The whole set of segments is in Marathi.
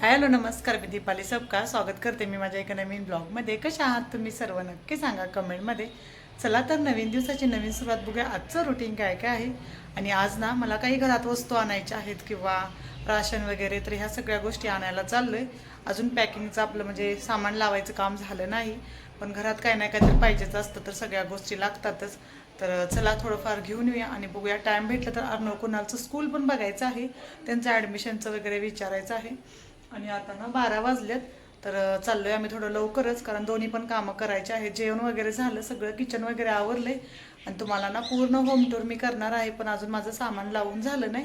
हॅलो नमस्कार मी दीपाली सबका. स्वागत करते मी माझ्या एका नवीन ब्लॉगमध्ये. कशा आहात तुम्ही सर्व? नक्की सांगा कमेंटमध्ये. चला तर नवीन दिवसाची नवीन सुरुवात बघूया. आजचं रुटीन काय काय आहे? आणि आज ना मला काही घरात वस्तू आणायच्या आहेत किंवा राशन वगैरे तर ह्या सगळ्या गोष्टी आणायला चाललोय. अजून पॅकिंगचं आपलं म्हणजे सामान लावायचं काम झालं नाही. पण घरात काय नाही काहीतरी पाहिजेच असतं तर सगळ्या गोष्टी लागतातच. तर चला थोडंफार घेऊन येऊया आणि बघूया. टाईम भेटलं तर अर्णव कुणालचं स्कूल पण बघायचं आहे. त्यांचं ॲडमिशनचं वगैरे विचारायचं आहे. आणि आता ना बारा वाजलेत तर चाललोय आम्ही थोडं लवकरच कारण दोन्ही पण कामं करायचे आहेत. जेवण वगैरे झालं सगळं किचन वगैरे आवरले आणि तुम्हाला ना पूर्ण होम टूर मी करणार आहे पण अजून माझं सामान लावून झालं नाही.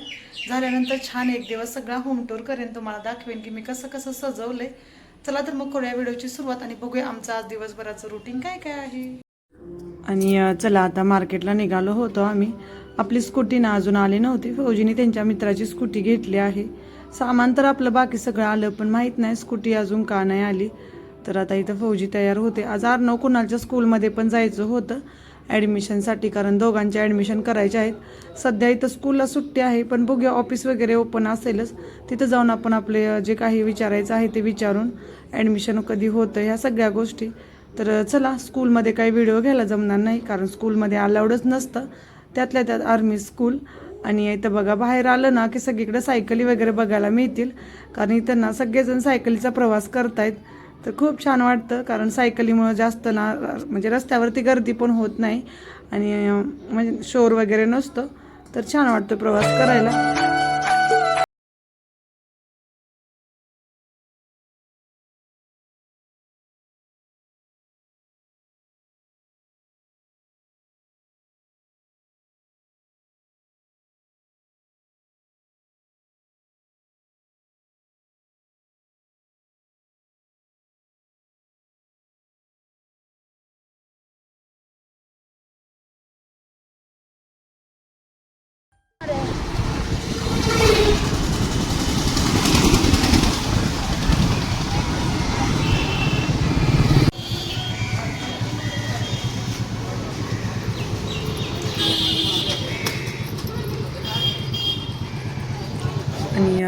झाल्यानंतर छान एक दिवस सगळा होम टूर करेन तुम्हाला दाखवेन की मी कसं कसं सजवलंय. चला तर मग करूया व्हिडिओची सुरुवात आणि बघूया आमचं आज दिवसभराचं रुटीन काय काय आहे. आणि चला आता मार्केटला निघालो होतो आम्ही. आपली स्कूटी ना अजून आली नव्हती. फौजीने त्यांच्या मित्राची स्कूटी घेतली आहे. सामान तर आपलं बाकी सगळं आलं पण माहीत नाही स्कूटी अजून का नाही आली. तर आता इथं फौजी तयार होते. आज आर्नव कुणालच्या स्कूलमध्ये पण जायचं होतं ॲडमिशनसाठी कारण दोघांचे ॲडमिशन करायचे आहेत. सध्या इथं स्कूलला सुट्टी आहे पण बघूया ऑफिस वगैरे ओपन असेलच. तिथं जाऊन आपण आपले जे काही विचारायचं आहे ते विचारून ॲडमिशन कधी होतं ह्या सगळ्या गोष्टी. तर चला स्कूलमध्ये काही व्हिडिओ घ्यायला जमणार नाही कारण स्कूलमध्ये अलाउडच नसतं. त्यातल्या त्यात आर्मी स्कूल आणि इथं बघा बाहेर आलं ना की सगळीकडे सायकली वगैरे बघायला मिळतील. कारण इथं ना सगळेजण सायकलीचा प्रवास करतायत. तर खूप छान वाटतं कारण सायकलीमुळं जास्त ना म्हणजे रस्त्यावरती गर्दी पण होत नाही. आणि म्हणजे शोर वगैरे नसतं. तर छान वाटतं प्रवास करायला.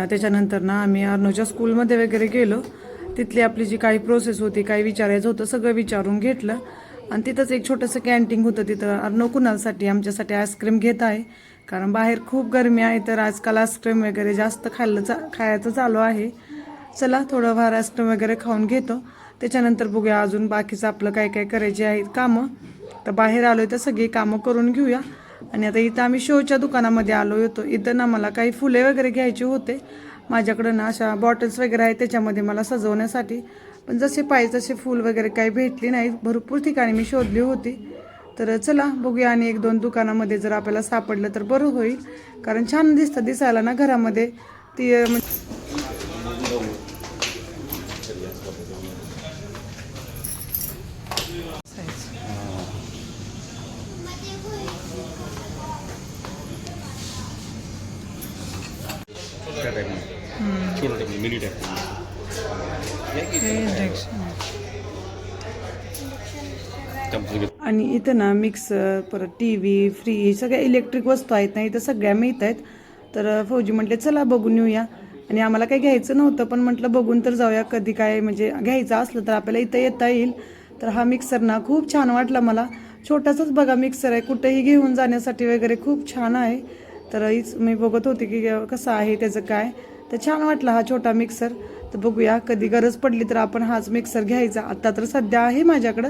त्याच्यानंतर ना आम्ही अर्नोच्या स्कूलमध्ये वगैरे गेलो. तिथली आपली जी काही प्रोसेस होती काही विचारायचं होतं सगळं विचारून घेतलं. आणि तिथंच एक छोटंसं कॅन्टीन होतं तिथं. अर्नव कुणालसाठी आमच्यासाठी आईस्क्रीम घेत आहे. कारण बाहेर खूप गरमी आहे तर आजकाल आईस्क्रीम वगैरे जास्त खाल्लं चा खायचं चालू आहे. चला थोडं फार आईस्क्रीम वगैरे खाऊन घेतो. त्याच्यानंतर बघूया अजून बाकीचं आपलं काय काय करायचे आहेत कामं. तर बाहेर आलोय तर सगळी कामं करून घेऊया. आणि आता इथं आम्ही शोच्या दुकानामध्ये आलो होतो इथं ना मला काही फुले वगैरे घ्यायचे होते. माझ्याकडं ना अशा बॉटल्स वगैरे आहेत त्याच्यामध्ये मला सजवण्यासाठी. पण जसे पाहिजे तसे फुल वगैरे काही भेटली नाहीत भरपूर ठिकाणी मी शोधली होती. तर चला बघूया आणि एक दोन दुकानामध्ये जर आपल्याला सापडलं तर बरं होईल. कारण छान दिसतं दिसायला ना घरामध्ये. ती अं, म्हणजे टाईपमध्ये छोटं टाईप मिनी टाईप आणि इथं ना मिक्सर परत टी व्ही फ्रीज सगळ्या इलेक्ट्रिक वस्तू आहेत ना इथं सगळ्या मिळत आहेत. तर फौजी म्हटले चला बघून येऊया. आणि आम्हाला काही घ्यायचं नव्हतं पण म्हटलं बघून तर जाऊया कधी काय म्हणजे घ्यायचं असलं तर आपल्याला इथं येता येईल. तर हा मिक्सर ना खूप छान वाटला मला. छोटासाच बघा मिक्सर आहे कुठेही घेऊन जाण्यासाठी वगैरे खूप छान आहे. तर हीच मी बघत होते की कसं आहे त्याचं काय. तर छान वाटला हा छोटा मिक्सर तर बघूया कधी गरज पडली तर आपण हाच मिक्सर घ्यायचा. आत्ता तर सध्या आहे माझ्याकडं.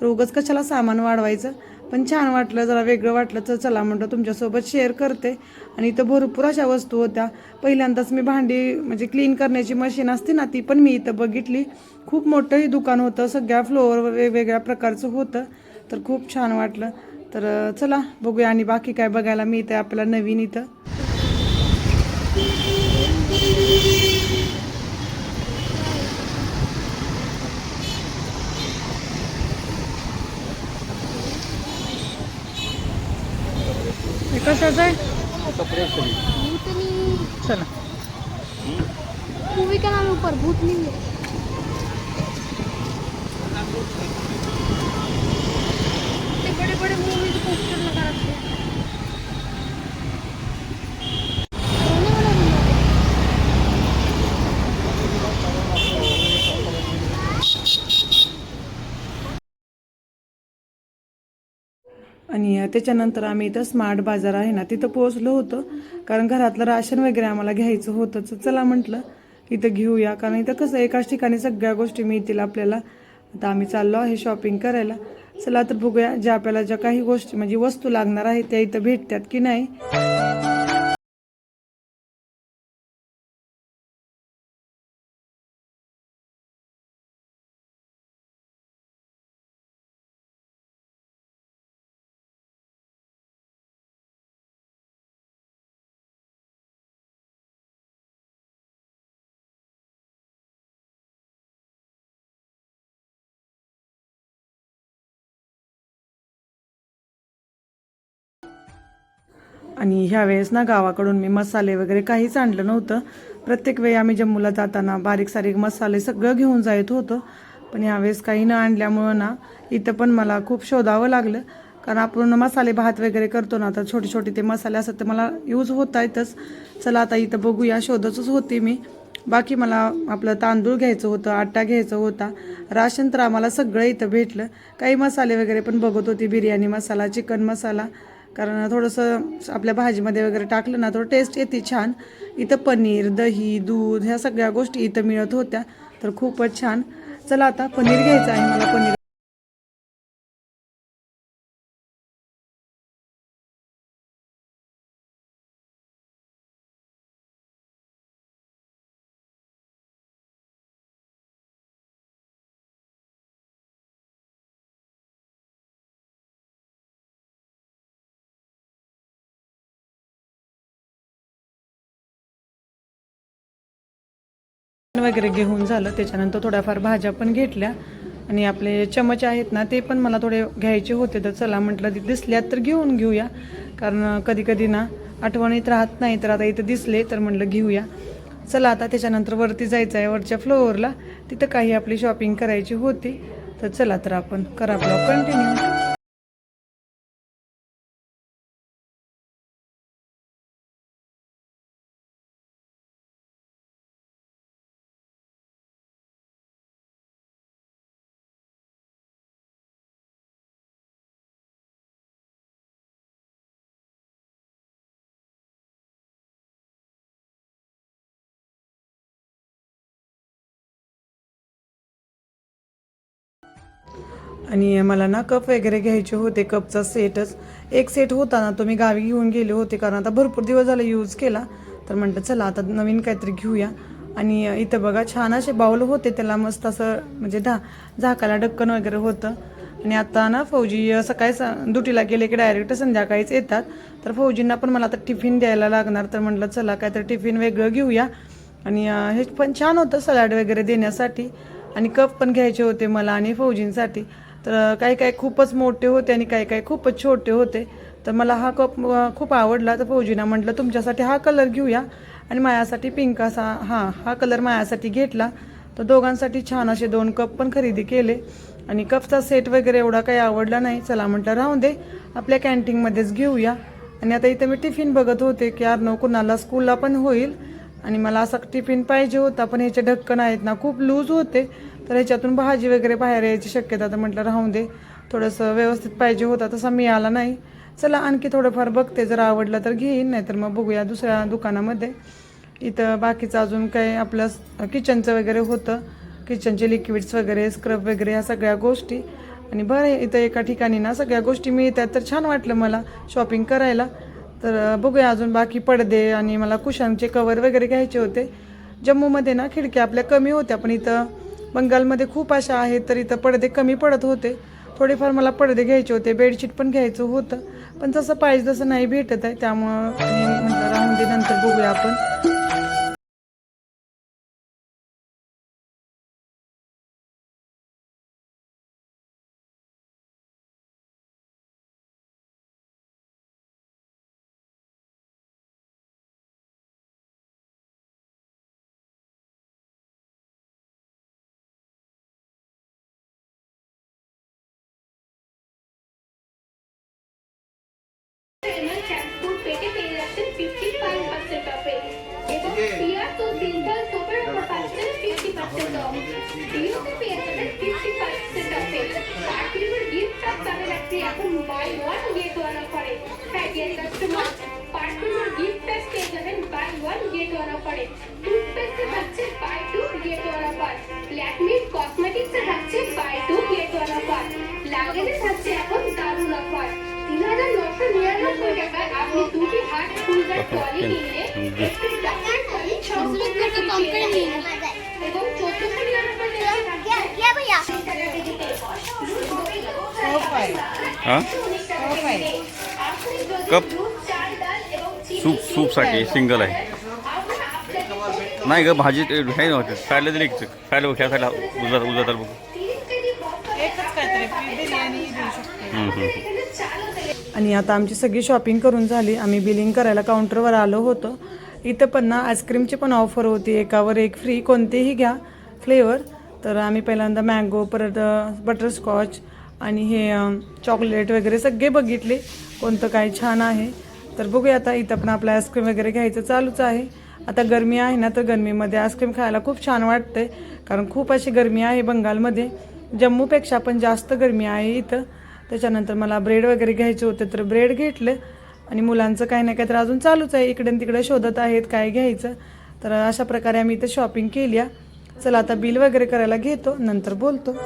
तर उगाच कशाला सामान वाढवायचं? पण छान वाटलं जरा वेगळं वाटलं तर चला म्हटलं तुमच्यासोबत शेअर करते. आणि इथं भरपूर अशा वस्तू होत्या. पहिल्यांदाच मी भांडी म्हणजे क्लीन करण्याची मशीन असते ना ती पण मी इथं बघितली. खूप मोठंही दुकान होतं. सगळ्या फ्लोअर वेगवेगळ्या प्रकारचं होतं. तर खूप छान वाटलं. तर चला बघूया आणि बाकी काय बघायला मिळतं आपल्याला नवीन इथं. हे कशाचं आहे? भूतनी चला. मूवी का नाम है ऊपर भूतनी है बड़े मूवी के पोस्टर लगा रखे हैं आणि त्याच्यानंतर आम्ही इथं स्मार्ट बाजार आहे ना तिथं पोहोचलो होतो. कारण घरातलं राशन वगैरे आम्हाला घ्यायचं होतंच. चला म्हटलं इथं घेऊया. कारण इथं कसं एकाच ठिकाणी सगळ्या गोष्टी मिळतील आपल्याला. आता आम्ही चाललो आहे शॉपिंग करायला. चला तर बघूया ज्या आपल्याला ज्या काही गोष्टी म्हणजे वस्तू लागणार आहेत त्या इथं भेटतात की नाही. आणि ह्यावेळेस ना गावाकडून मी मसाले वगैरे काहीच आणलं नव्हतं. प्रत्येक वेळी आम्ही जम्मूला जाताना बारीक सारीक मसाले सगळं घेऊन जायत होतो. पण ह्यावेळेस काही न आणल्यामुळं ना इथं पण मला खूप शोधावं लागलं. कारण आपण मसाले भात वगैरे करतो ना आता छोटे छोटे ते मसाले असतात ते मला यूज होत आहेतच. चला आता इथं बघूया शोधतच होती मी. बाकी मला आपलं तांदूळ घ्यायचं होतं आटा घ्यायचा होता. राशन तर आम्हाला सगळं इथं भेटलं. काही मसाले वगैरे पण बघत होती बिर्याणी मसाला चिकन मसाला. कारण थोडंसं आपल्या भाजीमध्ये वगैरे टाकलं ना थोडं टेस्ट येते छान. इथं पनीर दही दूध ह्या सगळ्या गोष्टी इथं मिळत होत्या. तर खूपच छान. चला आता पनीर घ्यायचं आहे मला पनीर वगैरे घेऊन झालं. त्याच्यानंतर थोड्याफार भाज्या पण घेतल्या. आणि आपले चमच आहेत ना ते पण मला थोडे घ्यायचे होते. तर चला म्हटलं ते दिसल्यात तर घेऊन घेऊया. कारण कधी कधी ना आठवणीत राहत नाही. तर आता इथं दिसले तर म्हटलं घेऊया. चला आता त्याच्यानंतर वरती जायचं आहे वरच्या फ्लोअरला तिथं काही आपली शॉपिंग करायची होती. तर चला तर आपण करा ब्लॉग कंटिन्यू आणि मला ना कप वगैरे घ्यायचे होते कपचा सेटच एक सेट होता ना तो मी गावी घेऊन गेले होते कारण आता भरपूर दिवस झाला यूज केला. तर म्हटलं चला आता नवीन काहीतरी घेऊया. आणि इथं बघा छान असे बाऊल होते त्याला मस्त असं म्हणजे धा झाकाला ढक्कन वगैरे होतं. आणि आता ना फौजी सकाळी ड्युटीला गेले की डायरेक्ट संध्याकाळीच येतात. तर फौजींना पण मला आता टिफिन द्यायला लागणार. तर म्हटलं चला काहीतरी टिफिन वेगळं घेऊया. आणि हे पण छान होतं सलाड वगैरे देण्यासाठी. आणि कप पण घ्यायचे होते मला आणि फौजींसाठी. तर काही काही खूपच मोठे होते आणि काही काही खूपच छोटे होते. तर मला हा कप खूप आवडला. तर फौजीना म्हटलं तुमच्यासाठी हा कलर घेऊया. आणि मायासाठी पिंक असा हां हा कलर मायासाठी घेतला. तर दोघांसाठी छान असे दोन कप पण खरेदी केले. आणि कपचा सेट वगैरे एवढा काही आवडला नाही. चला म्हटलं राहून दे. आपल्या कॅन्टीनमध्येच घेऊया. आणि आता इथं मी टिफिन बघत होते की यार नो कुणाला स्कूलला पण होईल. आणि मला असा टिफिन पाहिजे होता पण ह्याचे ढक्कन आहेत ना खूप लूज होते. तर ह्याच्यातून भाजी वगैरे बाहेर यायची शक्यता तर म्हटलं राहून दे. थोडंसं व्यवस्थित पाहिजे होता तसा मिळाला नाही. चला आणखी थोडंफार बघते. जर आवडलं तर घेईन नाहीतर मग बघूया दुसऱ्या दुकानामध्ये. इथं बाकीचं अजून काही आपलं किचनचं वगैरे होतं. किचनचे लिक्विड्स वगैरे स्क्रब वगैरे ह्या सगळ्या गोष्टी. आणि बरं आहे, इथं एका ठिकाणी ना सगळ्या गोष्टी मिळतात. तर छान वाटलं मला शॉपिंग करायला. तर बघूया अजून बाकी पडदे आणि मला कुशांचे कवर वगैरे घ्यायचे होते. जम्मूमध्ये ना खिडक्या आपल्या कमी होत्या पण इथं बंगालमध्ये खूप अशा आहेत तर इथं पडदे कमी पडत होते. थोडेफार मला पडदे घ्यायचे होते बेडशीट पण घ्यायचं होतं. पण तसं पाहिजे तसं नाही भेटत आहे त्यामुळं राहून दे नंतर बघूया आपण. পেটে পেয়ে যাচ্ছেন ফিফটি ফাইভ পার্সেন্ট অফে এবং পিয়ার তো সিম্পল সোপের উপর পাচ্ছেন ফিফটি পার্সেন্ট অফ ডিওতে পেয়ে যাবেন ফিফটি পার্সেন্ট অফে পার্টির গিফট সব পাবেন আপনি এখন buy one get one offer it. Hi dear customer, partner हां? कप. सूप सूपसाठी सिंगल आहे. नाही ग भाजी ते आहे ना खायला दिली की खायला बघ खायला उजा उजा तर बघ. आणि आता आमची सगळी शॉपिंग करून झाली. आम्ही बिलिंग करायला काउंटरवर आलो होतो. इथं पण ना आईस्क्रीमची पण ऑफर होती. एकावर एक फ्री कोणतेही घ्या. फ्लेवर. तर आम्ही पहिल्यांदा मँगो परत बटरस्कॉच आणि हे चॉकलेट वगैरे सगळे बघितले. कोणतं काय छान आहे. तर बघूया आता इथं पण आपलं आईस्क्रीम वगैरे घ्यायचं चालूच आहे. आता गरमी आहे ना तर गरमीमध्ये आईस्क्रीम खायला खूप छान वाटते कारण खूप अशी गरमी आहे बंगालमध्ये. जम्मूपेक्षा पण जास्त गरमी आहे इथं. त्याच्यानंतर मला ब्रेड वगैरे घ्यायचे होते तर ब्रेड घेतले. आणि मुलांचं काही ना काही तर अजून चालूच आहे. इकडे तिकडे शोधत आहेत काय घ्यायचं. तर अशा प्रकारे आम्ही इथं शॉपिंग केली आहे. चला आता बिल वगैरे करायला घेतो नंतर बोलतो.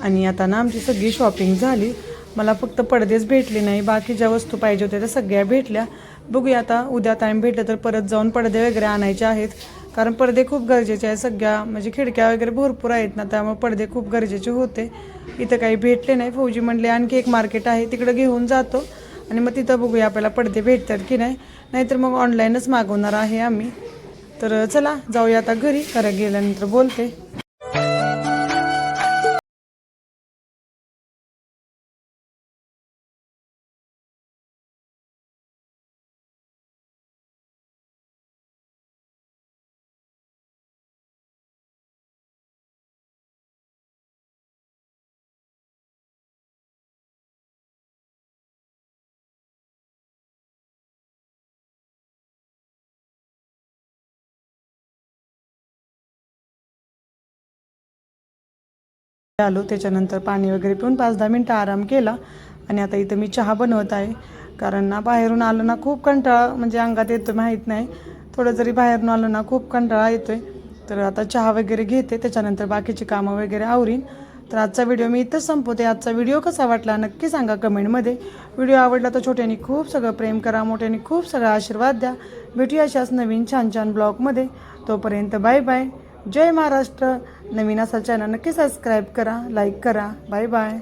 आणि आता ना आमची सगळी शॉपिंग झाली. मला फक्त पडदेच भेटले नाही. बाकी ज्या वस्तू पाहिजे होत्या त्या सगळ्या भेटल्या. बघूया आता उद्या टाईम भेटलं तर परत जाऊन पडदे वगैरे आणायचे आहेत. कारण पडदे खूप गरजेचे आहेत. सगळ्या म्हणजे खिडक्या वगैरे भरपूर आहेत ना त्यामुळे पडदे खूप गरजेचे होते. इथं काही भेटले नाही. फौजी म्हणले आणखी एक मार्केट आहे. तिकडं घेऊन जातो. आणि मग तिथं बघूया आपल्याला पडदे भेटतात की नाही. नाहीतर मग ऑनलाईनच मागवणार आहे आम्ही. तर चला जाऊया आता घरी. करा गेल्यानंतर बोलते. आलो त्याच्यानंतर पाणी वगैरे पिऊन पाच दहा मिनटं आराम केला आणि आता इथं मी चहा बनवत आहे. कारण ना बाहेरून आलो ना खूप कंटाळा म्हणजे अंगात येतो माहीत नाही. थोडं जरी बाहेरून आलो ना खूप कंटाळा येतो आहे तर आता चहा वगैरे घेते त्याच्यानंतर बाकीची कामं वगैरे आवरीन. तर आजचा व्हिडिओ मी इथंच संपवते. आजचा व्हिडिओ कसा वाटला नक्की सांगा कमेंटमध्ये. व्हिडिओ आवडला तर छोट्यांनी खूप सगळं प्रेम करा मोठ्याने खूप सगळा आशीर्वाद द्या. भेटूया अशाच नवीन छान छान ब्लॉगमध्ये. तोपर्यंत बाय बाय. जय महाराष्ट्र. नवीन असा चॅनल नक्की सबस्क्राईब करा लाईक करा. Bye bye